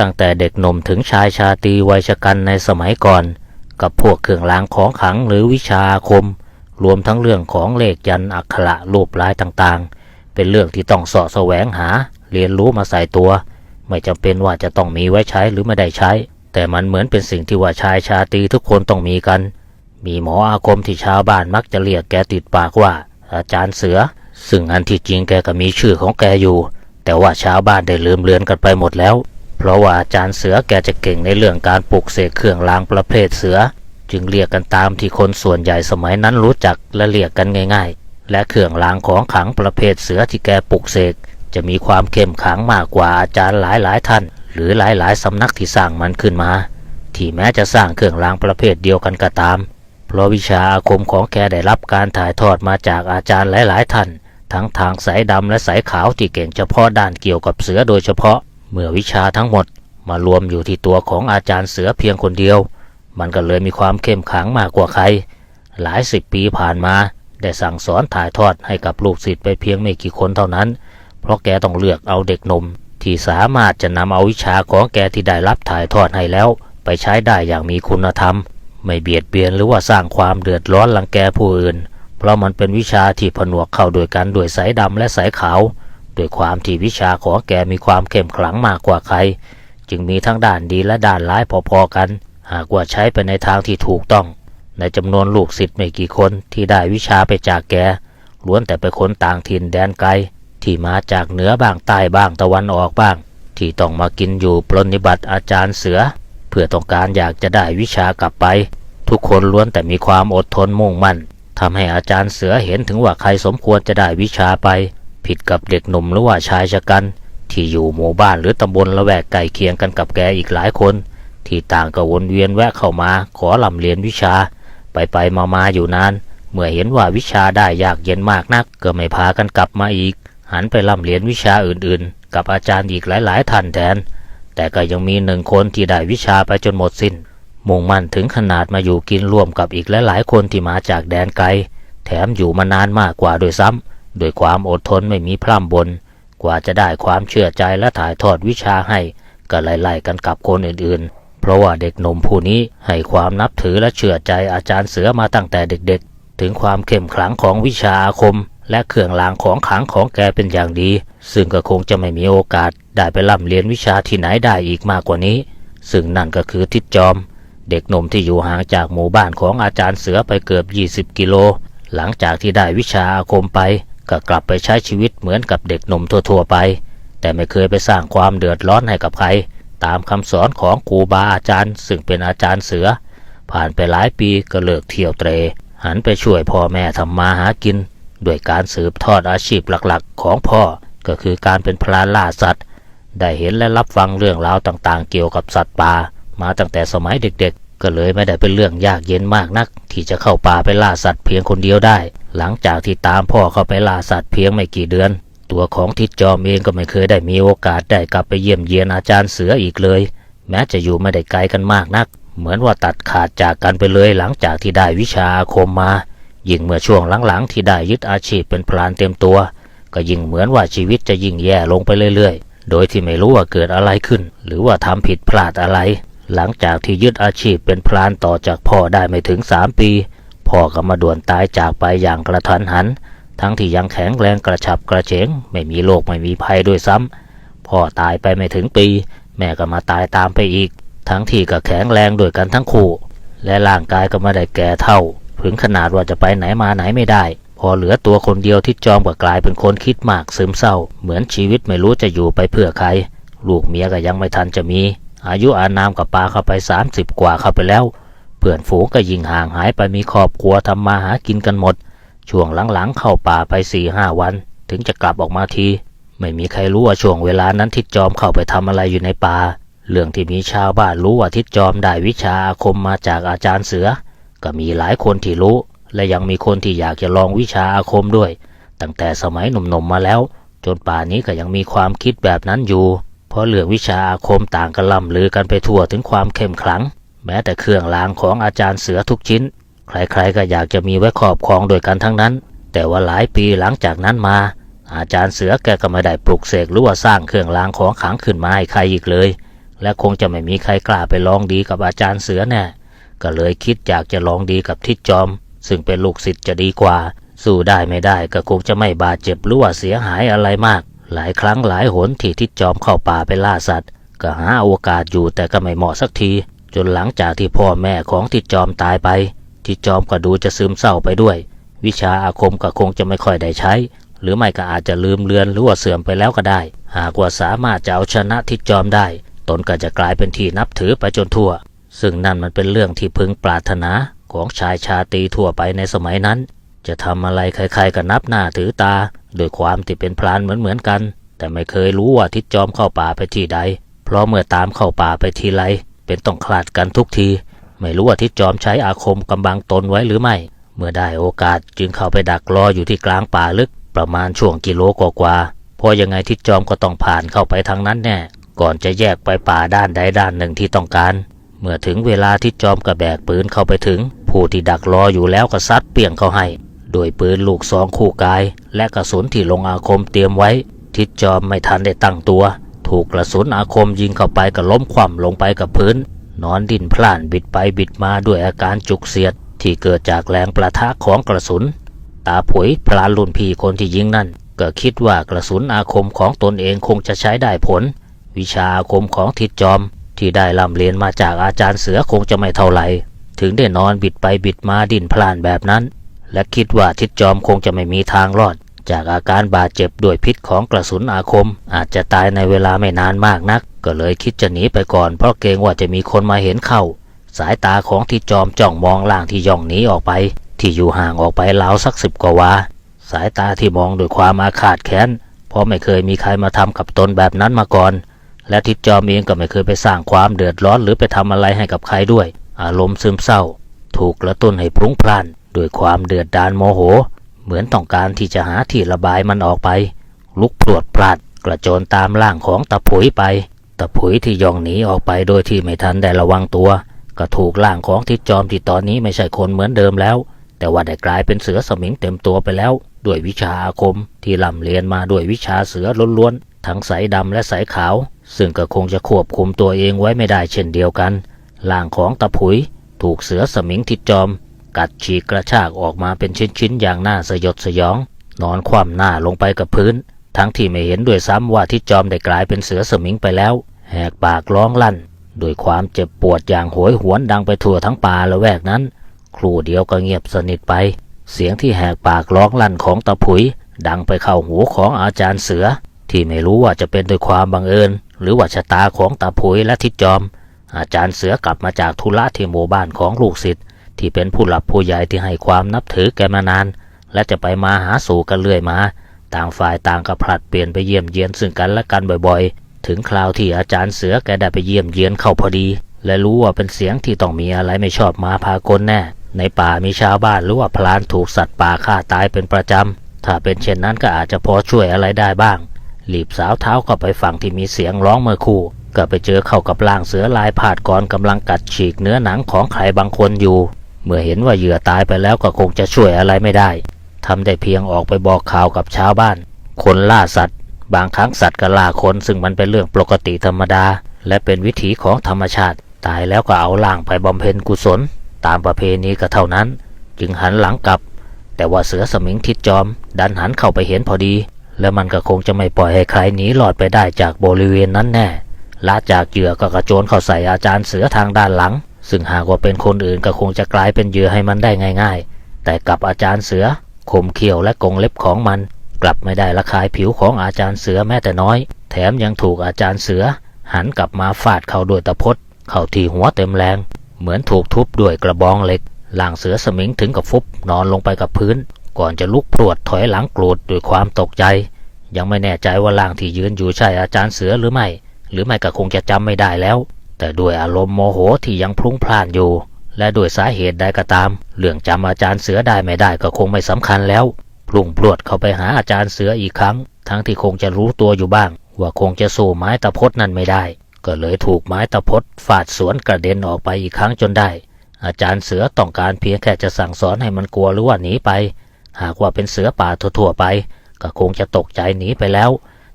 ตั้งแต่เด็กหนุ่มถึงชายชาตรีวัยชกันในสมัยก่อน กับพวกเครื่องรางของขลังหรือวิชาอาคม รวมทั้งเรื่องของเลขยันอักขระรูปลายต่างๆ เป็นเรื่องที่ต้องสาะแสวงหา เรียนรู้มาใส่ตัว ไม่จำเป็นว่าจะต้องมีไว้ใช้หรือไม่ได้ใช้ แต่มันเหมือนเป็นสิ่งที่ว่าชายชาตรีทุกคนต้องมีกัน มีหมออาคมที่ชาวบ้านมักจะเรียกแกติดปากว่า อาจารย์เสือ ซึ่งอันที่จริงแกก็มีชื่อของแกอยู่ แต่ว่าชาวบ้านได้ลืมเลือนกันไปหมดแล้ว เพราะว่าอาจารย์เสือแกจะเก่งในเรื่องการปลูกเสกเครื่องรางประเภทเสือ จึงเรียกกันตามที่คนส่วนใหญ่สมัยนั้นรู้จักและเรียกกันง่าย ๆ และเครื่องรางของขังประเภทเสือที่แกปลูกเสกจะมีความเข้มขังมากกว่าอาจารย์หลายๆ ท่าน หรือหลายๆสำนักที่สร้างมันขึ้นมา ที่แม้จะสร้างเครื่องรางประเภทเดียวกันก็ตาม เพราะวิชาอาคมของแกได้รับการถ่ายทอดมาจากอาจารย์หลาย ๆ ท่าน ทั้งทางสายดำและสายขาวที่เก่งเฉพาะด้านเกี่ยวกับเสือโดยเฉพาะ เมื่อวิชาทั้งหมดมารวมอยู่ที่ตัวของอาจารย์เสือเพียงคนเดียว มันก็เลยมีความเข้มขลังมากกว่าใคร หลายสิบปีผ่านมา ได้สั่งสอนถ่ายทอดให้กับลูกศิษย์ไปเพียงไม่กี่คนเท่านั้น เพราะแกต้องเลือกเอาเด็กหนุ่มที่สามารถจะนำเอาวิชาของแกที่ได้รับถ่ายทอดให้แล้ว ไปใช้ได้อย่างมีคุณธรรม ไม่เบียดเบียนหรือว่าสร้างความเดือดร้อนรังแกผู้อื่น เพราะมันเป็นวิชาที่ผนวกเข้าด้วยกันด้วยสายดำและสายขาว ด้วยความที่วิชาของแกมีความเข้มขลังมากกว่าใคร จึงมีทั้งด้านดีและด้านร้ายพอๆกัน หากว่าใช้ไปในทางที่ถูกต้อง ในจำนวนลูกศิษย์ไม่กี่คนที่ได้วิชาไปจากแกล้วนแต่เป็นคนต่างถิ่นแดนไกล ที่มาจากเหนือบ้างใต้บ้างตะวันออกบ้าง ที่ต้องมากินอยู่ปรนนิบัติอาจารย์เสือ เพื่อต้องการอยากจะได้วิชากลับไป ทุกคนล้วนแต่มีความอดทนมุ่งมั่นทำให้อาจารย์เสือเห็นถึงว่าใครสมควรจะได้วิชาไป ผิดกับเด็กหนุ่มหรือว่าชายชะกัน ที่อยู่หมู่บ้านหรือตำบลละแวกใกล้เคียงกันกับแกอีกหลายคน ที่ต่างก็วนเวียนแวะเข้ามาขอลำเรียนวิชา ไปไปมามาอยู่นาน เมื่อเห็นว่าวิชาได้ยากเย็นมากนัก ก็ไม่พากันกลับมาอีก หันไปลำเรียนวิชาอื่นๆ กับอาจารย์อีกหลายๆท่านแทน แต่ก็ยังมีหนึ่งคนที่ได้วิชาไปจนหมดสิน้นมุ่งมั่นถึงขนาดมาอยู่กินร่วมกับอีกหลายๆคนที่มาจากแดนไกล แถมอยู่มานานมากกว่าโดวยซ้ำ ด้วยความอดทนไม่มีพร่ำบน กว่าจะได้ความเชื่อใจและถ่ายทอดวิชาให้ ก็ไล่ๆกันกับคนอื่นๆ เพราะว่าเด็กหนุ่มผู้นี้ให้ความนับถือและเชื่อใจอาจารย์เสือมาตั้งแต่เด็กๆ ถึงความเข้มขลังของวิชาอาคม และเครื่องรางของขังของแกเป็นอย่างดี ซึ่งก็คงจะไม่มีโอกาส ได้ไปร่ำเรียนวิชาที่ไหนได้อีกมากกว่านี้ ซึ่งนั่นก็คือทิดจอม เด็กหนุ่มที่อยู่ห่างจากหมู่บ้านของอาจารย์เสือไปเกือบ 20 กิโล หลังจากที่ได้วิชาอาคมไป ก็กลับไปใช้ชีวิตเหมือนกับเด็กหนุ่มทั่วๆไป แต่ไม่เคยไปสร้างความเดือดร้อนให้กับใคร ตามคำสอนของครูบาอาจารย์ ซึ่งเป็นอาจารย์เสือ ผ่านไปหลายปีก็เลิกเที่ยวเตร หันไปช่วยพ่อแม่ทำมาหากินด้วยการสืบทอดอาชีพหลักๆ ของพ่อก็คือการเป็นพลานล่าสัตว์ ได้เห็นและรับฟังเรื่องราวต่างๆ เกี่ยวกับสัตว์ป่ามาตั้งแต่สมัยเด็กๆ ก็เลยไม่ได้เป็นเรื่องยากเย็นมากนัก ที่จะเข้าป่าไปล่าสัตว์เพียงคนเดียวได้ หลังจากที่ตามพ่อเข้าไปล่าสัตว์เพียงไม่กี่เดือน ตัวของทิดจอมเองก็ไม่เคยได้มีโอกาสได้กลับไปเยี่ยมเยียนอาจารย์เสืออีกเลย แม้จะอยู่ไม่ได้ไกลกันมากนัก เหมือนว่าตัดขาดจากกันไปเลยหลังจากที่ได้วิชาอาคมมา ยิ่งเมื่อช่วงหลังๆที่ได้ยึดอาชีพเป็นพลานเต็มตัว ก็ยิ่งเหมือนว่าชีวิตจะยิ่งแย่ลงไปเรื่อยๆ โดยที่ไม่รู้ว่าเกิดอะไรขึ้น หรือว่าทำผิดพลาดอะไร หลังจากที่ยึดอาชีพเป็นพลานต่อจากพ่อได้ไม่ถึงสามปี พ่อก็มาด่วนตายจากไปอย่างกระทันหัน ทั้งที่ยังแข็งแรงกระฉับกระเฉง ไม่มีโรคไม่มีภัยด้วยซ้ำพ่อตายไปไม่ถึงปี แม่ก็มาตายตามไปอีก ทั้งที่ก็แข็งแรงด้วยกันทั้งคู่ และร่างกายก็ไม่ได้แก่เท่า ถึงขนาดว่าจะไปไหนมาไหนไม่ได้ พอเหลือตัวคนเดียวที่จอมก็กลายเป็นคนคิดมากซึมเศร้า เหมือนชีวิตไม่รู้จะอยู่ไปเพื่อใคร ลูกเมียก็ยังไม่ทันจะมี อายุอานามกับปาเข้าไป 30 กว่าเข้าไปแล้ว เพื่อนฝูงก็ยิ่งห่างหายไปมีครอบครัวทำมาหากินกันหมด ช่วงหลังๆเข้าป่าไปสี่ห้าวัน ถึงจะกลับออกมาที ไม่มีใครรู้ว่าช่วงเวลานั้นทิดจอมเข้าไปทำอะไรอยู่ในป่า เรื่องที่มีชาวบ้านรู้ว่าทิดจอมได้วิชาอาคมมาจากอาจารย์เสือ ก็มีหลายคนที่รู้ และยังมีคนที่อยากจะลองวิชาอาคมด้วย ตั้งแต่สมัยหนุ่มๆมาแล้ว จนป่านนี้ก็ยังมีความคิดแบบนั้นอยู่ เพราะเรื่องวิชาอาคมต่างกันล่ำลือกันไปทั่วถึงความเข้มขลัง แม้แต่เครื่องรางของอาจารย์เสือทุกชิ้น ใครๆก็อยากจะมีไว้ครอบครองโดยกันทั้งนั้น แต่ว่าหลายปีหลังจากนั้นมา อาจารย์เสือแกก็ไม่ได้ปลุกเสกหรือว่าสร้างเครื่องรางของขลังขึ้นมาให้ใครอีกเลย และคงจะไม่มีใครกล้าไปลองดีกับอาจารย์เสือแน่ก็เลยคิดอยากจะลองดีกับทิดจอม ซึ่งเป็นลูกศิษย์จะดีกว่า สู้ได้ไม่ได้ก็คงจะไม่บาดเจ็บหรือว่าเสียหายอะไรมาก หลายครั้งหลายหนที่ทิดจอมเข้าป่าไปล่าสัตว์ ก็หาโอกาสอยู่แต่ก็ไม่เหมาะสักที จนหลังจากที่พ่อแม่ของทิดจอมตายไป ทิดจอมก็ดูจะซึมเศร้าไปด้วย วิชาอาคมก็คงจะไม่ค่อยได้ใช้ หรือไม่ก็อาจจะลืมเลือนหรือว่าเสื่อมไปแล้วก็ได้ หากว่าสามารถจะเอาชนะทิดจอมได้ ตนก็จะกลายเป็นที่นับถือไปจนทั่ว ซึ่งนั่นมันเป็นเรื่องที่พึงปรารถนาของชายชาตีทั่วไปในสมัยนั้น จะทำอะไรใครๆก็นับหน้าถือตา โดยความที่เป็นพรานเหมือนๆกัน แต่ไม่เคยรู้ว่าทิดจอมเข้าป่าไปที่ใด เพราะเมื่อตามเข้าป่าไปทีไรเป็นต้องคลาดกันทุกที ไม่รู้ว่าทิดจอมใช้อาคมกำบังตนไว้หรือไม่ เมื่อได้โอกาสจึงเข้าไปดักรออยู่ที่กลางป่าลึกประมาณช่วงกิโลกว่าๆเพราะยังไงทิดจอมก็ต้องผ่านเข้าไปทางนั้นแน่ก่อนจะแยกไปป่าด้านใดด้านหนึ่งที่ต้องการ เมื่อถึงเวลาทิดจอมกระแบกปืนเข้าไปถึง ผู้ที่ดักรออยู่แล้วก็ซัดเปี่ยงเข้าให้ โดยปืนลูกซองคู่กาย และกระสุนที่ลงอาคมเตรียมไว้ ทิดจอมไม่ทันได้ตั้งตัว ถูกกระสุนอาคมยิงเข้าไปก็ล้มคว่ำลงไปกับพื้น นอนดิ้นพล่านบิดไปบิดมาด้วยอาการจุกเสียด ที่เกิดจากแรงประทะของกระสุน ตาผุยพลานรุ่นพี่คนที่ยิงนั่น ก็คิดว่ากระสุนอาคมของตนเองคงจะใช้ได้ผล วิชาอาคมของทิดจอม ที่ได้ร่ำเรียนมาจากอาจารย์เสือคงจะไม่เท่าไหร่ถึงได้นอนบิดไปบิดมาดิ้นพล่านแบบนั้น และคิดว่าทิดจอมคงจะไม่มีทางรอด จากอาการบาดเจ็บด้วยพิษของกระสุนอาคม อาจจะตายในเวลาไม่นานมากนัก ก็เลยคิดจะหนีไปก่อนเพราะเกรงว่าจะมีคนมาเห็นเข้า สายตาของทิดจอมจ้องมองล่างที่ย่องหนีออกไป ที่อยู่ห่างออกไปราวสักสิบกว่าวาสายตาที่มองด้วยความอาฆาตแค้นเพราะไม่เคยมีใครมาทำกับตนแบบนั้นมาก่อน และทิดจอมเองก็ไม่เคยไปสร้างความเดือดร้อนหรือไปทำอะไรให้กับใครด้วย อารมณ์ซึมเศร้า ถูกกระตุ้นให้พรุ้งพล่าน ด้วยความเดือดดาลโมโห เหมือนต้องการที่จะหาที่ระบายมันออกไป ลุกพรวดพลาดกระโจนตามร่างของตะผุยไป ตะผุยที่ย่องหนีออกไปโดยที่ไม่ทันได้ระวังตัว ก็ถูกร่างของทิดจอมที่ตอนนี้ไม่ใช่คนเหมือนเดิมแล้ว แต่ว่าได้กลายเป็นเสือสมิงเต็มตัวไปแล้ว ด้วยวิชาอาคม ที่ล่ำเรียนมาด้วยวิชาเสือล้วนๆทั้งสายดำและสายขาว ซึ่งก็คงจะควบคุมตัวเองไว้ไม่ได้เช่นเดียวกันร่างของตะผุย ถูกเสือสมิงทิดจอม กัดฉีกกระชากออกมาเป็นชิ้นๆอย่างน่าสยดสยอง นอนคว่ำหน้าลงไปกับพื้น ทั้งที่ไม่เห็นด้วยซ้ำว่าทิดจอมได้กลายเป็นเสือสมิงไปแล้ว แหกปากร้องลั่นด้วยความเจ็บปวดอย่างโหยหวนดังไปทั่วทั้งป่าละแวกนั้น ครู่เดียวก็เงียบสนิทไป เสียงที่แหกปากร้องลั่นของตะผุย ดังไปเข้าหูของอาจารย์เสือ ที่ไม่รู้ว่าจะเป็นด้วยความบังเอิญ หรือว่าชะตาของตาผุยและทิดจอม อาจารย์เสือกลับมาจากธุระที่หมู่บ้านของลูกศิษย์ ที่เป็นผู้หลับผู้ใหญ่ที่ให้ความนับถือแกมานาน และจะไปมาหาสู่กันเรื่อยมา ต่างฝ่ายต่างก็ผลัดเปลี่ยนไปเยี่ยมเยียนซึ่งกันและกันบ่อยๆ ถึงคราวที่อาจารย์เสือแกได้ไปเยี่ยมเยียนเข้าพอดี และรู้ว่าเป็นเสียงที่ต้องมีอะไรไม่ชอบมาพากลแน่ ในป่ามีชาวบ้านหรือว่าพลานถูกสัตว์ป่าฆ่าตายเป็นประจำ ถ้าเป็นเช่นนั้นก็อาจจะพอช่วยอะไรได้บ้างรีบสาวเท้าเข้าไปฝั่งที่มีเสียงร้องเมื่อคู่ก็ไปเจอเข้ากับร่างเสือลายผาดกรกำลังกัดฉีกเนื้อหนังของใครบางคนอยู่ เมื่อเห็นว่าเหยื่อตายไปแล้วก็คงจะช่วยอะไรไม่ได้ทำได้เพียงออกไปบอกข่าวกับชาวบ้าน คนล่าสัตว์ บางครั้งสัตว์ก็ล่าคนซึ่งมันเป็นเรื่องปกติธรรมดา และเป็นวิถีของธรรมชาติ ตายแล้วก็เอาล่างไปบำเพ็ญกุศล ตามประเพณีก็เท่านั้น จึงหันหลังกลับ แต่ว่าเสือสมิงทิดจอม ดันหันเข้าไปเห็นพอดี แล้วมันก็คงจะไม่ปล่อยให้ใครหนีหลอดไปได้จากบริเวณนั้นแน่ละจากเหยื่อก็กระโจนเข้าใส่อาจารย์เสือทางด้านหลัง ซึ่งหากว่าเป็นคนอื่นก็คงจะกลายเป็นเหยื่อให้มันได้ง่าย ๆ แต่กับอาจารย์เสือคมเขี้ยวและกงเล็บของมัน กลับไม่ได้ละคายผิวของอาจารย์เสือแม้แต่น้อย แถมยังถูกอาจารย์เสือ หันกลับมาฟาดเข้าด้วยตะพดเข้าที่หัวเต็มแรง เหมือนถูกทุบด้วยกระบองเหล็กล่างเสือสมิงถึงกับฟุบนอนลงไปกับพื้น ก่อนจะลุกพรวดถอยหลังโกรูดด้วยความตกใจ ยังไม่แน่ใจว่าล่างที่ยืนอยู่ใช่อาจารย์เสือหรือไม่ หรือไม่ก็คงจะจำไม่ได้แล้ว แต่ด้วยอารมณ์โมโหที่ยังพลุ้งพล่านอยู่ และด้วยสาเหตุใดก็ตาม เรื่องจำอาจารย์เสือได้ไม่ได้ก็คงไม่สำคัญแล้วพลุ่งพรวดเข้าไปหาอาจารย์เสืออีกครั้ง ทั้งที่คงจะรู้ตัวอยู่บ้าง ว่าคงจะสู้ไม้ตะพดนั่นไม่ได้ ก็เลยถูกไม้ตะพดฟาดสวนกระเด็นออกไปอีกครั้งจนได้ อาจารย์เสือต้องการเพียงแค่จะสั่งสอนให้มันกลัวหรือว่าหนีไป หากว่าเป็นเสือป่าทั่วๆไป ก็คงจะตกใจหนีไปแล้ว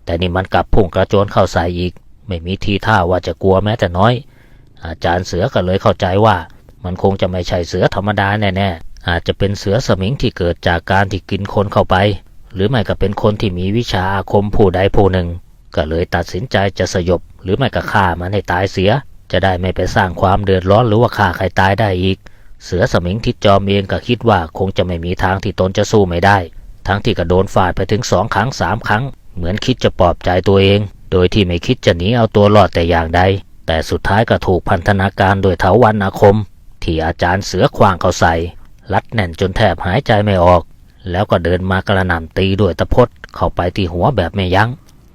แต่นี่มันกลับพุ่งกระโจนเข้าใส่อีก ไม่มีทีท่าว่าจะกลัวแม้แต่น้อย อาจารย์เสือก็เลยเข้าใจว่า มันคงจะไม่ใช่เสือธรรมดาแน่ๆ อาจจะเป็นเสือสมิงที่เกิดจากการที่กินคนเข้าไป หรือไม่ก็เป็นคนที่มีวิชาอาคมผู้ใดผู้หนึ่ง ก็เลยตัดสินใจจะสยบ หรือไม่ก็ฆ่ามันให้ตายเสีย จะได้ไม่ไปสร้างความเดือดร้อนหรือว่าฆ่าใครตายได้อีก เสือสมิงทิดจอมเองก็คิดว่าคงจะไม่มีทางที่ตนจะสู้ไม่ได้ ทั้งที่ก็โดนฟาดไปถึงสองครั้งสามครั้ง เหมือนคิดจะปลอบใจตัวเอง โดยที่ไม่คิดจะหนีเอาตัวรอดแต่อย่างใด แต่สุดท้ายก็ถูกพันธนาการโดยเถาวันอาคม ที่อาจารย์เสือควางเขาใส่รัดแน่นจนแทบหายใจไม่ออก แล้วก็เดินมากระหน่ำตีด้วยตะพดเข้าไปที่หัวแบบไม่ยัง้ง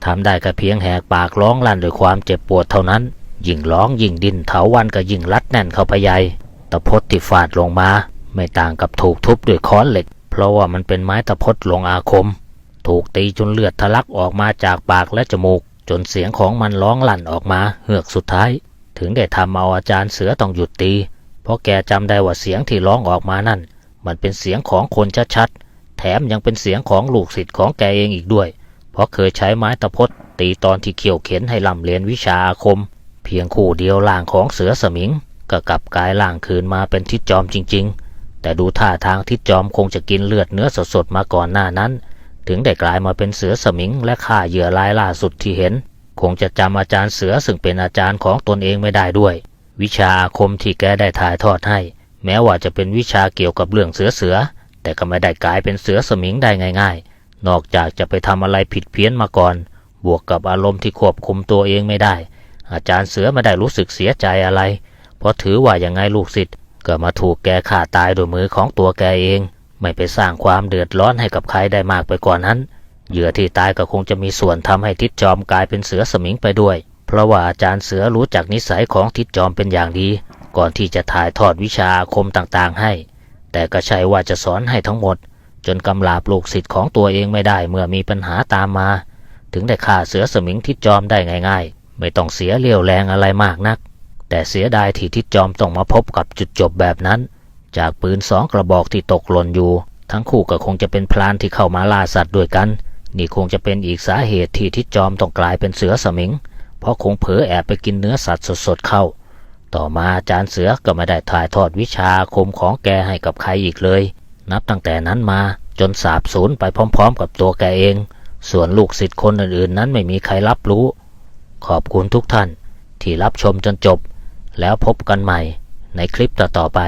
ทำได้ก็เพียงแหกปากร้องลั่นด้วยความเจ็บปวดเท่านั้น ยิ่งร้องยิ่งดิ้นเถาวันก็ยิ่งรัดแน่นเข้าไปใหญ่ตะพดที่ฟาดลงมา ไม่ต่างกับถูกทุบด้วยค้อนเหล็ก เพราะว่ามันเป็นไม้ตะพดลงอาคม ถูกตีจนเลือดทะลักออกมาจากปากและจมูก จนเสียงของมันร้องลั่นออกมาเฮือกสุดท้าย ถึงได้ทำเอาอาจารย์เสือต้องหยุดตี เพราะแกจำได้ว่าเสียงที่ร้องออกมานั่น มันเป็นเสียงของคนชัดๆแถมยังเป็นเสียงของลูกศิษย์ของแกเองอีกด้วย เพราะเคยใช้ไม้ตะพดตีตอนที่เขี่ยวเข็นให้ลำเรียนวิชาอาคม เพียงคู่เดียวล่างของเสือสมิงก็กลับกลายล่างคืนมาเป็นทิศจอมจริง ๆ แต่ดูท่าทางทิศจอมคงจะกินเลือดเนื้อสดๆมาก่อนหน้านั้น ถึงได้กลายมาเป็นเสือสมิงและฆ่าเหยื่อรายล่าสุดที่เห็น คงจะจำอาจารย์เสือซึ่งเป็นอาจารย์ของตนเองไม่ได้ด้วย วิชาอาคมที่แกได้ถ่ายทอดให้ แม้ว่าจะเป็นวิชาเกี่ยวกับเรื่องเสือเสือ แต่ก็ไม่ได้กลายเป็นเสือสมิงได้ง่าย ๆ นอกจากจะไปทำอะไรผิดเพี้ยนมาก่อน บวกกับอารมณ์ที่ควบคุมตัวเองไม่ได้ อาจารย์เสือไม่ได้รู้สึกเสียใจอะไร เพราะถือว่าอย่างไงลูกศิษย์ก็มาถูกแกฆ่าตายโดยมือของตัวแกเอง ไม่ไปสร้างความเดือดร้อนให้กับใครได้มากไปกว่านนั้น เหยื่อที่ตายก็คงจะมีส่วนทำให้ทิดจอมกลายเป็นเสือสมิงไปด้วย เพราะว่าอาจารย์เสือรู้จักนิสัยของทิดจอมเป็นอย่างดี ก่อนที่จะถ่ายทอดวิชาอาคมต่างๆให้ แต่ก็ใช่ว่าจะสอนให้ทั้งหมด จนกำลาบลูกศิษย์ของตัวเองไม่ได้เมื่อมีปัญหาตามมา ถึงได้ฆ่าเสือสมิงทิดจอมได้ง่าย ๆ ไม่ต้องเสียเรี่ยวแรงอะไรมากนัก แต่เสียดายที่ทิดจอมต้องมาพบกับจุดจบแบบนั้น จากปืนสองกระบอกที่ตกหล่นอยู่ ทั้งคู่ก็คงจะเป็นพลานที่เข้ามาล่าสัตว์ด้วยกัน นี่คงจะเป็นอีกสาเหตุที่ทิดจอมต้องกลายเป็นเสือสมิง เพราะคงเผลอแอบไปกินเนื้อสัตว์สดๆเข้า ต่อมาอาจารย์เสือก็ไม่ได้ถ่ายทอดวิชาอาคมของแกให้กับใครอีกเลย นับตั้งแต่นั้นมาจนสาบสูญไปพร้อม ๆ กับตัวแกเอง ส่วนลูกศิษย์คนอื่นๆ นั้นไม่มีใครรับรู้ ขอบคุณทุกท่านที่รับชมจนจบ แล้วพบกันใหม่ในคลิปต่อๆไป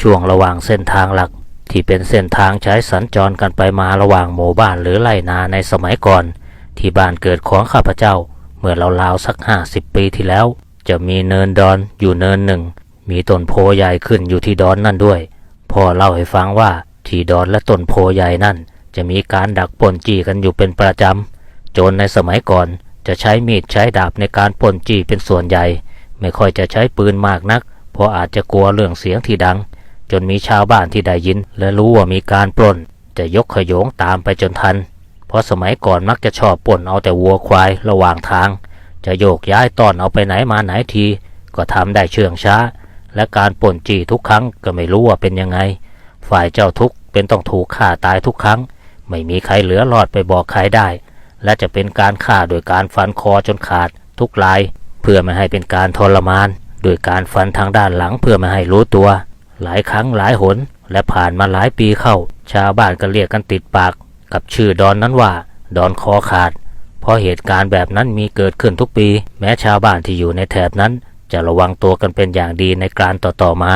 ช่วงระหว่างเส้นทางหลักที่เป็นเส้นทางใช้สัญจรกันไปมาระหว่างหมู่บ้านหรือไร่นาในสมัยก่อน ที่บ้านเกิดของข้าพเจ้า เมื่อราวๆสักห้าสิบปีที่แล้ว จะมีเนินดอนอยู่เนินหนึ่ง มีต้นโพใหญ่ขึ้นอยู่ที่ดอนนั่นด้วยพ่อเล่าให้ฟังว่าที่ดอนและต้นโพใหญ่นั่น จะมีการดักปนจี้กันอยู่เป็นประจำ จรในสมัยก่อนจะใช้มีดใช้ดาบในการปล้นจี้เป็นส่วนใหญ่ ไม่ค่อยจะใช้ปืนมากนัก เพราะอาจจะกลัวเรื่องเสียงที่ดัง จนมีชาวบ้านที่ได้ยิน และรู้ว่ามีการปล้น จะยกขยงตามไปจนทัน เพราะสมัยก่อนมักจะชอบปล้นเอาแต่วัวควายระหว่างทาง จะโยกย้ายตอนเอาไปไหนมาไหนที ก็ทำได้เชื่องช้า และการปล้นจี้ทุกครั้งก็ไม่รู้ว่าเป็นยังไง ฝ่ายเจ้าทุกเป็นต้องถูกฆ่าตายทุกครั้ง ไม่มีใครเหลือรอดไปบอกใครได้ และจะเป็นการฆ่าโดยการฟันคอจนขาดทุกราย เพื่อไม่ให้เป็นการทรมาน โดยการฟันทางด้านหลังเพื่อไม่ให้รู้ตัว หลายครั้งหลายหน และผ่านมาหลายปีเข้า ชาวบ้านก็เรียกกันติดปาก กับชื่อดอนนั้นว่า ดอนคอขาด เพราะเหตุการณ์แบบนั้นมีเกิดขึ้นทุกปี แม้ชาวบ้านที่อยู่ในแถบนั้น จะระวังตัวกันเป็นอย่างดีในการต่อๆมา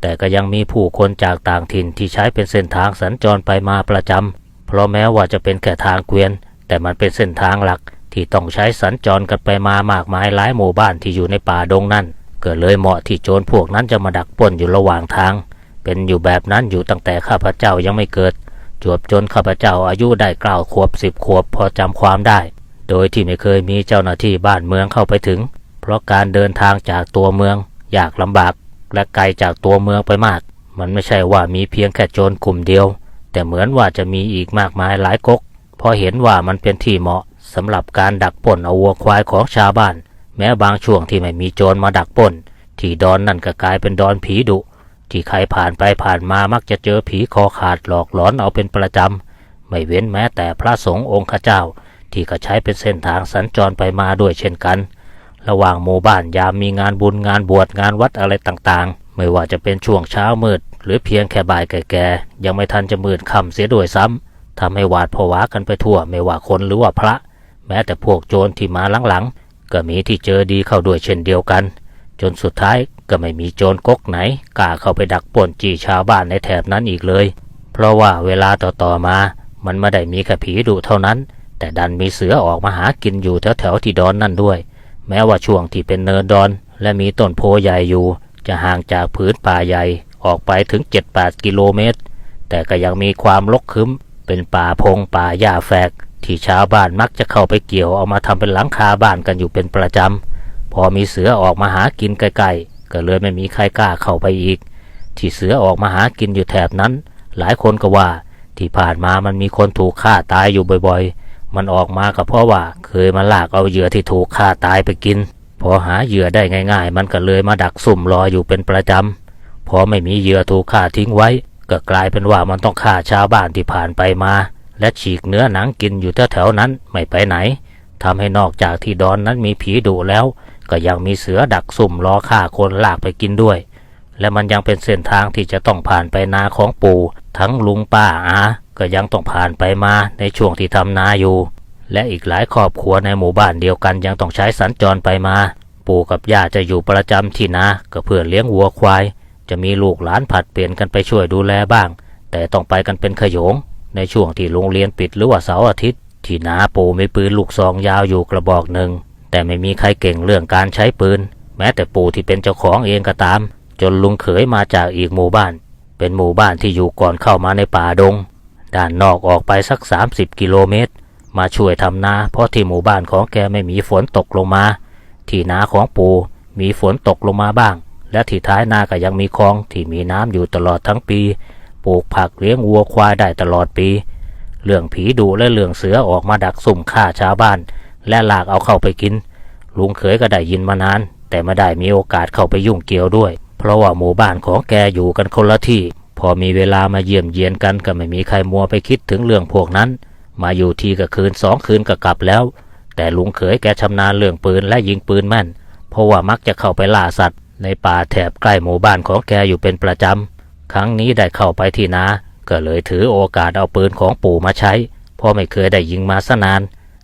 แต่ก็ยังมีผู้คนจากต่างถิ่นที่ใช้เป็นเส้นทางสัญจรไปมาประจำเพราะแม้ว่าจะเป็นแค่ทางเกวียน แต่มันเป็นเส้นทางหลักที่ต้องใช้สัญจรกันไปมามากมายหลายหมู่บ้านที่อยู่ในป่าดงนั่นก็เลยเหมาะที่โจรพวกนั้นจะมาดักปล้นอยู่ระหว่างทาง เป็นอยู่แบบนั้นอยู่ตั้งแต่ข้าพเจ้ายังไม่เกิด จวบจนข้าพเจ้าอายุได้เก้าขวบสิบขวบพอจำความได้ โดยที่ไม่เคยมีเจ้าหน้าที่บ้านเมืองเข้าไปถึง เพราะการเดินทางจากตัวเมืองยากลำบาก และไกลจากตัวเมืองไปมาก มันไม่ใช่ว่ามีเพียงแค่โจรกลุ่มเดียว แต่เหมือนว่าจะมีอีกมากมายหลายก๊ก พราะเห็นว่ามันเป็นที่เหมาะสำหรับการดักปล้นเอาวัวควายของชาวบ้าน แม้บางช่วงที่ไม่มีโจรมาดักปล้นที่ดอนนั่นก็กลายเป็นดอนผีดุ ที่ใครผ่านไปผ่านมามักจะเจอผีคอขาดหลอกหลอนเอาเป็นประจำ ไม่เว้นแม้แต่พระสงฆ์องค์ข้าเจ้า ที่ก็ใช้เป็นเส้นทางสัญจรไปมาด้วยเช่นกัน ระหว่างหมู่บ้านยามมีงานบุญงานบวชงานวัดอะไรต่างๆ ไม่ว่าจะเป็นช่วงเช้ามืด หรือเพียงแค่บ่ายแก่ๆยังไม่ทันจะมืดค่ำเสียด้วยซ้ำ ทำให้หวาดผวากันไปทั่วไม่ว่าคนหรือว่าพระ แม้แต่พวกโจรที่มาหลังๆ ก็มีที่เจอดีเข้าด้วยเช่นเดียวกัน จนสุดท้ายก็ไม่มีโจรก๊กไหนกล้าเข้าไปดักป่วนจี้ชาวบ้านในแถบนั้นอีกเลย เพราะว่าเวลาต่อๆมา มันไม่ได้มีแค่ผีดุเท่านั้น แต่ดันมีเสือออกมาหากินอยู่แถวๆที่ดอนนั่นด้วย แม้ว่าช่วงที่เป็นเนินดอน และมีต้นโพใหญ่อยู่ จะห่างจากพื้นป่าใหญ่ออกไปถึง 7-8 กิโลเมตร แต่ก็ยังมีความรกคึ้ม เป็นป่าพงป่าหญ้าแฝก ที่ชาวบ้านมักจะเข้าไปเกี่ยวเอามาทำเป็นหลังคาบ้านกันอยู่เป็นประจำ พอมีเสือออกมาหากินใกล้ๆก็เลยไม่มีใครกล้าเข้าไปอีก ที่เสือออกมาหากินอยู่แถบนั้น หลายคนก็ว่าที่ผ่านมามันมีคนถูกฆ่าตายอยู่บ่อยๆ มันออกมาก็เพราะว่าเคยมาลากเอาเหยื่อที่ถูกฆ่าตายไปกิน พอหาเหยื่อได้ง่าย ๆ มันก็เลยมาดักซุ่มรออยู่เป็นประจำพอไม่มีเหยื่อถูกฆ่าทิ้งไว้ ก็กลายเป็นว่ามันต้องฆ่าชาวบ้านที่ผ่านไปมา และฉีกเนื้อหนังกินอยู่แถวๆนั้นไม่ไปไหนทำให้นอกจากที่ดอนนั้นมีผีดุแล้ว ก็ยังมีเสือดักซุ่มรอฆ่าคนลากไปกินด้วย และมันยังเป็นเส้นทางที่จะต้องผ่านไปนาของปู่ ทั้งลุงป้าอาก็ยังต้องผ่านไปมาในช่วงที่ทำนาอยู่ และอีกหลายครอบครัวในหมู่บ้านเดียวกันยังต้องใช้สัญจรไปมา ปู่กับย่าจะอยู่ประจำที่นาก็เพื่อเลี้ยงวัวควาย จะมีลูกหลานผัดเปลี่ยนกันไปช่วยดูแลบ้าง แต่ต้องไปกันเป็นขยง ในช่วงที่โรงเรียนปิดหรือว่าเสาร์อาทิตย์ ที่นาปู่มีปืนลูกซองยาวอยู่กระบอกหนึ่ง แต่ไม่มีใครเก่งเรื่องการใช้ปืน แม้แต่ปู่ที่เป็นเจ้าของเองก็ตาม จนลุงเขยมาจากอีกหมู่บ้าน เป็นหมู่บ้านที่อยู่ก่อนเข้ามาในป่าดง ด้านนอกออกไปสัก 30 กิโลเมตร มาช่วยทำนาเพราะที่หมู่บ้านของแกไม่มีฝนตกลงมา ที่นาของปู่มีฝนตกลงมาบ้าง และที่ท้ายนาก็ยังมีคลองที่มีน้ำอยู่ตลอดทั้งปี ปลูกผักเลี้ยงวัวควายได้ตลอดปี เรื่องผีดุและเรื่องเสือออกมาดักสุ่มฆ่าชาวบ้าน และลากเอาเข้าไปกิน ลุงเขยก็ได้ยินมานาน แต่ไม่ได้มีโอกาสเข้าไปยุ่งเกี่ยวด้วย เพราะว่าหมู่บ้านของแกอยู่กันคนละที่ พอมีเวลามาเยี่ยมเยียนกันก็ไม่มีใครมัวไปคิดถึงเรื่องพวกนั้น มาอยู่ทีก็คืนสองคืนก็กลับแล้ว แต่ลุงเขยแกชำนาญเรื่องปืนและยิงปืนแม่นเพราะว่ามักจะเข้าไปล่าสัตว์ ในป่าแถบใกล้หมู่บ้านของแกอยู่เป็นประจำ ครั้งนี้ได้เข้าไปที่นาก็เลยถือโอกาสเอาปืนของปู่มาใช้ เพราะไม่เคยได้ยิงมาสนาน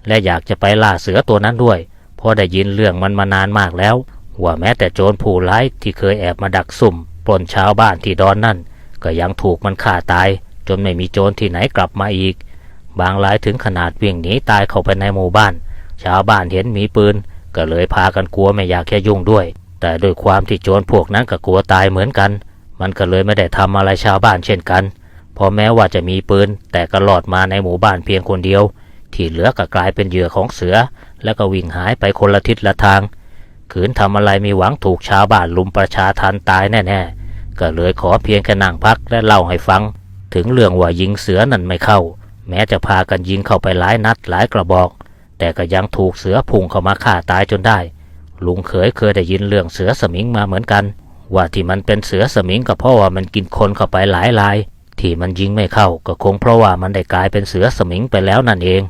และอยากจะไปล่าเสือตัวนั้นด้วย เพราะได้ยินเรื่องมันมานานมากแล้ว ว่าแม้แต่โจรผู้ร้ายที่เคยแอบมาดักซุ่มปล้นชาวบ้านที่ดอนนั่น ก็ยังถูกมันฆ่าตาย จนไม่มีโจรที่ไหนกลับมาอีก บางรายถึงขนาดวิ่งหนีตายเข้าไปในหมู่บ้าน ชาวบ้านเห็นมีปืน ก็เลยพากันกลัวไม่อยากแค่ยุ่งด้วย แต่โดยความที่โจรพวกนั้นก็กลัวตายเหมือนกัน มันก็เลยไม่ได้ทำอะไรชาวบ้านเช่นกัน พอแม้ว่าจะมีปืน แต่ก็หลอดมาในหมู่บ้านเพียงคนเดียว ที่เหลือก็กลายเป็นเหยื่อของเสือ แล้วก็วิ่งหายไปคนละทิศละทาง ขืนทำอะไรมีหวังถูกชาวบ้านลุมประชาทันตายแน่ๆ ก็เลยขอเพียงแค่นั่งพักและเล่าให้ฟัง ถึงเรื่องว่ายิงเสือนั่นไม่เข้า แม้จะพากันยิงเข้าไปหลายนัดหลายกระบอก แต่ก็ยังถูกเสือพุ่งเข้ามาฆ่าตายจนได้ ลุงเขยเคยได้ยินเรื่องเสือสมิงมาเหมือนกัน ว่าที่มันเป็นเสือสมิงก็เพราะว่ามันกินคนเข้าไปหลายราย ที่มันยิงไม่เข้าก็คงเพราะว่ามันได้กลายเป็นเสือสมิงไปแล้วนั่นเอง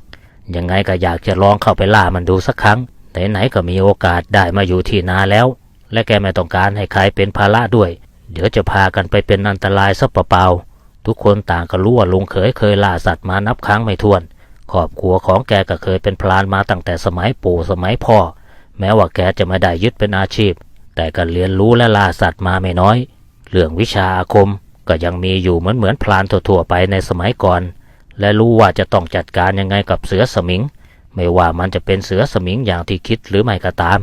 ยังไงก็อยากจะลองเข้าไปล่ามันดูสักครั้งไหนๆก็มีโอกาสได้มาอยู่ที่นาแล้ว และแกไม่ต้องการให้ใครเป็นภาระด้วย เดี๋ยวจะพากันไปเป็นอันตรายซะเปล่าๆทุกคนต่างก็รู้ว่าลุงเขยเคยล่าสัตว์มานับครั้งไม่ถ้วนครอบครัวของแกก็เคยเป็นพลานมาตั้งแต่สมัยปู่สมัยพ่อ แม้ว่าแกจะไม่ได้ยึดเป็นอาชีพ แต่ก็เรียนรู้และล่าสัตว์มาไม่น้อย เรื่องวิชาอาคมก็ยังมีอยู่เหมือนเหมือนพลานทั่วๆไปในสมัยก่อน และรู้ว่าจะต้องจัดการยังไงกับเสือสมิง ไม่ว่ามันจะเป็นเสือสมิงอย่างที่คิดหรือไม่ก็ตาม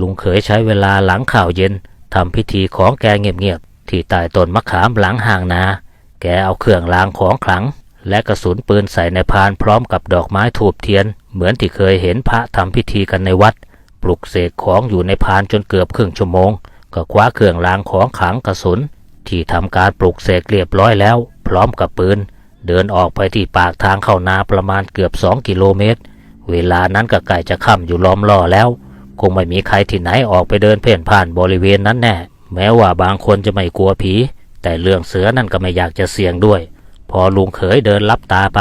ลุงเขยใช้เวลาหลังข่าวเย็นทำพิธีของแกเงียบๆที่ใต้ต้นมะขามหลังห่างนา แกเอาเครื่องรางของขลัง และกระสุนปืนใส่ในพานพร้อมกับดอกไม้ถูบเทียน เหมือนที่เคยเห็นพระทำพิธีกันในวัด ลุกเสกของอยู่ในพานจนเกือบครึ่งชั่วโมง ก็คว้าเครื่องรางของขังกระสุน ที่ทำการปลุกเสกเรียบร้อยแล้ว พร้อมกับปืน เดินออกไปที่ปากทางเข้านาประมาณเกือบสองกิโลเมตร เวลานั้นก็ใกล้จะค่ำอยู่ล้อมล่อแล้ว คงไม่มีใครที่ไหนออกไปเดินเพ่นผ่านบริเวณนั้นแน่ แม้ว่าบางคนจะไม่กลัวผี แต่เรื่องเสือนั่นก็ไม่อยากจะเสี่ยงด้วย พอลุงเขยเดินลับตาไป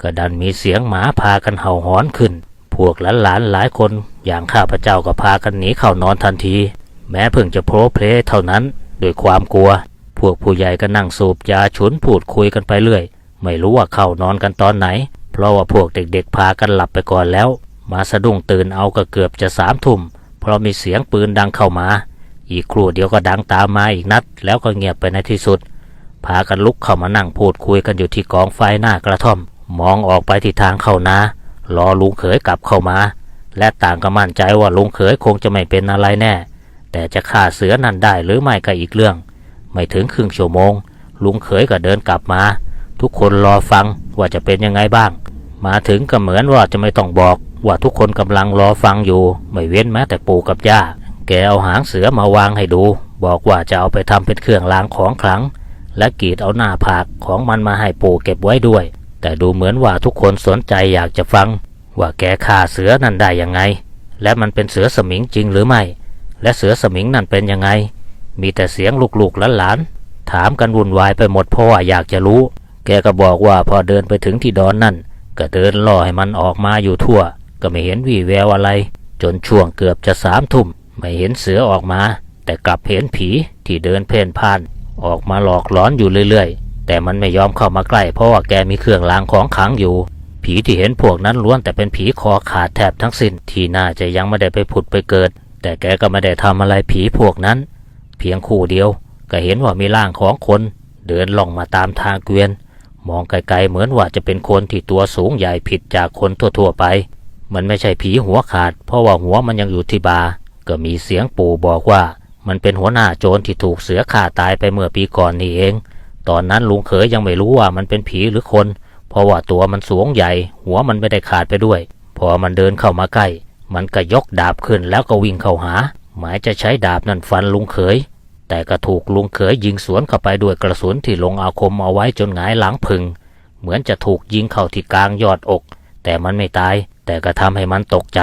ก็ดันมีเสียงหมาพากันเห่าหอนขึ้น พวกหลานๆหลายคน อย่างข้าพเจ้าก็พากันหนีเข้านอนทันที แม้เพิ่งจะโพลเพลเท่านั้นด้วยความกลัว พวกผู้ใหญ่ก็นั่งสูบยาฉุนพูดคุยกันไปเรื่อย ไม่รู้ว่าเข้านอนกันตอนไหน เพราะว่าพวกเด็กๆพากันหลับไปก่อนแล้ว มาสะดุ้งตื่นเอาก็เกือบจะสามทุ่มเพราะมีเสียงปืนดังเข้ามา อีกครู่เดียวก็ดังตามมาอีกนัด แล้วก็เงียบไปในที่สุด พากันลุกเข้ามานั่งพูดคุยกันอยู่ที่กองไฟหน้ากระท่อม มองออกไปที่ทางเข้านา รอลุงเขยกลับเข้ามา และต่างก็มั่นใจว่าลุงเขยคงจะไม่เป็นอะไรแน่ แต่จะฆ่าเสือนั่นได้หรือไม่ก็อีกเรื่อง ไม่ถึงครึ่งชั่วโมง ลุงเขยก็เดินกลับมา ทุกคนรอฟังว่าจะเป็นยังไงบ้าง มาถึงก็เหมือนว่าจะไม่ต้องบอกว่าทุกคนกำลังรอฟังอยู่ ไม่เว้นแม้แต่ปู่กับย่า แกเอาหางเสือมาวางให้ดู บอกว่าจะเอาไปทำเป็นเครื่องรางของขลัง และกรีดเอาหน้าผากของมันมาให้ปู่เก็บไว้ด้วย แต่ดูเหมือนว่าทุกคนสนใจอยากจะฟัง ว่าแกฆ่าเสือนั่นได้ยังไง และมันเป็นเสือสมิงจริงหรือไม่ และเสือสมิงนั่นเป็นยังไง มีแต่เสียงลูกๆหลานๆถามกันวุ่นวายไปหมดเพราะว่าอยากจะรู้ แกก็บอกว่าพอเดินไปถึงที่ดอนนั่น ก็เดินล่อให้มันออกมาอยู่ทั่ว ก็ไม่เห็นวี่แววอะไร จนช่วงเกือบจะสามทุ่มไม่เห็นเสือออกมา แต่กลับเห็นผีที่เดินเพ่นพ่าน ออกมาหลอกหลอนอยู่เรื่อยๆ แต่มันไม่ยอมเข้ามาใกล้เพราะว่าแกมีเครื่องรางของขลังอยู่ ผีที่เห็นพวกนั้นล้วนแต่เป็นผีคอขาดแทบทั้งสิ้น ที่น่าจะยังไม่ได้ไปผุดไปเกิด แต่แกก็ไม่ได้ทำอะไรผีพวกนั้น เพียงคู่เดียว ก็เห็นว่ามีร่างของคน เดินล่องมาตามทางเกวียน มองไกลๆเหมือนว่าจะเป็นคนที่ตัวสูงใหญ่ผิดจากคนทั่วๆไป มันไม่ใช่ผีหัวขาด เพราะว่าหัวมันยังอยู่ที่บาก็มีเสียงปู่บอกว่า มันเป็นหัวหน้าโจรที่ถูกเสือฆ่าตายไปเมื่อปีก่อนนี่เอง ตอนนั้นลุงเขยยังไม่รู้ว่ามันเป็นผีหรือคน เพราะว่าตัวมันสูงใหญ่ หัวมันไม่ได้ขาดไปด้วย พอมันเดินเข้ามาใกล้ มันก็ยกดาบขึ้นแล้วก็วิ่งเข้าหา หมายจะใช้ดาบนั่นฟันลุงเขย แต่ก็ถูกลุงเขยยิงสวนเข้าไปด้วยกระสุนที่ลงอาคมเอาไว้จนหงายหลังพึง เหมือนจะถูกยิงเข้าที่กลางยอดอก แต่มันไม่ตาย แต่ก็ทำให้มันตกใจ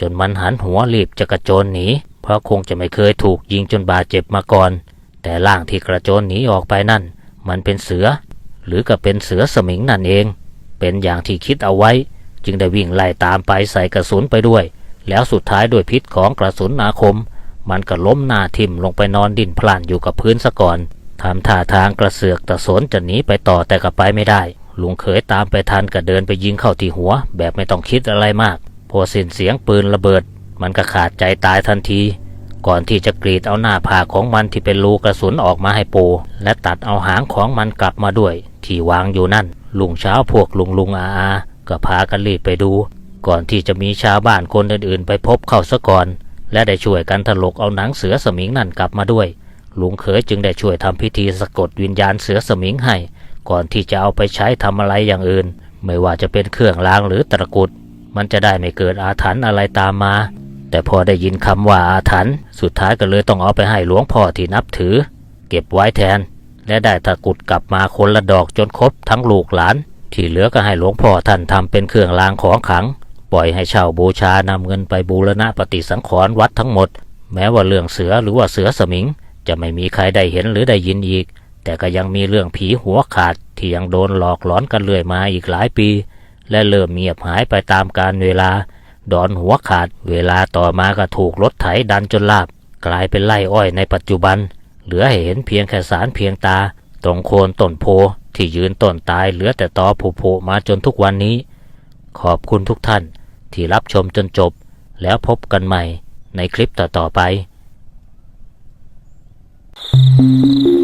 จนมันหันหัวรีบจะกระโจนหนี เพราะคงจะไม่เคยถูกยิงจนบาดเจ็บมาก่อน แต่ร่างที่กระโจนหนีออกไปนั่น มันเป็นเสือ หรือก็เป็นเสือสมิงนั่นเอง เป็นอย่างที่คิดเอาไว้ จึงได้วิ่งไล่ตามไปใส่กระสุนไปด้วย แล้วสุดท้ายด้วยพิษของกระสุนอาคม มันก็ล้มหน้าทิ่มลงไปนอนดิ้นพล่านอยู่กับพื้นซะก่อนทำท่าทางกระเสือกตะสนจะหนีไปต่อแต่ก็ไปไม่ได้ ลุงเขยตามไปทันก็เดินไปยิงเข้าที่หัว แบบไม่ต้องคิดอะไรมาก พอสิ้นเสียงปืนระเบิด มันก็ขาดใจตายทันทีก่อนที่จะกรีดเอาหน้าผากของมันที่เป็นรูกระสุนออกมาให้ปู และตัดเอาหางของมันกลับมาด้วย ที่วางอยู่นั่น ลุงเช้าพวกลุงลุงอาอาก็พากันรีบไปดู ก่อนที่จะมีชาวบ้านคนอื่นๆ ไปพบเข้าซะก่อน และได้ช่วยกันถลกเอาหนังเสือสมิงนั่นกลับมาด้วย ลุงเขยจึงได้ช่วยทำพิธีสะกดวิญญาณเสือสมิงให้ ก่อนที่จะเอาไปใช้ทำอะไรอย่างอื่น ไม่ว่าจะเป็นเครื่องรางหรือตะกุด มันจะได้ไม่เกิดอาถรรพ์อะไรตามมา แต่พอได้ยินคำว่าอาถรรพ์สุดท้ายก็เลยต้องเอาไปให้หลวงพ่อที่นับถือ เก็บไว้แทน และได้ตะกุดกลับมาคนละดอกจนครบทั้งลูกหลาน ที่เหลือก็ให้หลวงพ่อท่านทำเป็นเครื่องรางของขลัง ปล่อยให้เช่าบูชานำเงินไปบูรณะปฏิสังขรณ์วัดทั้งหมด แม้ว่าเรื่องเสือหรือว่าเสือสมิง จะไม่มีใครได้เห็นหรือได้ยินอีก แต่ก็ยังมีเรื่องผีหัวขาดที่ยังโดนหลอกหลอนกันเรื่อยมาอีกหลายปี และเริ่มเงียบหายไปตามกาลเวลา ดอนหัวขาด เวลาต่อมาก็ถูกรถไถดันจนลาบ กลายเป็นไร่อ้อยในปัจจุบัน เหลือให้เห็นเพียงแค่สารเพียงตา ตรงโคนต้นโพที่ยืนต้นตายเหลือแต่ตอผุๆมาจนทุกวันนี้ ขอบคุณทุกท่านที่รับชมจนจบ แล้วพบกันใหม่ในคลิปต่อๆไป Thank you.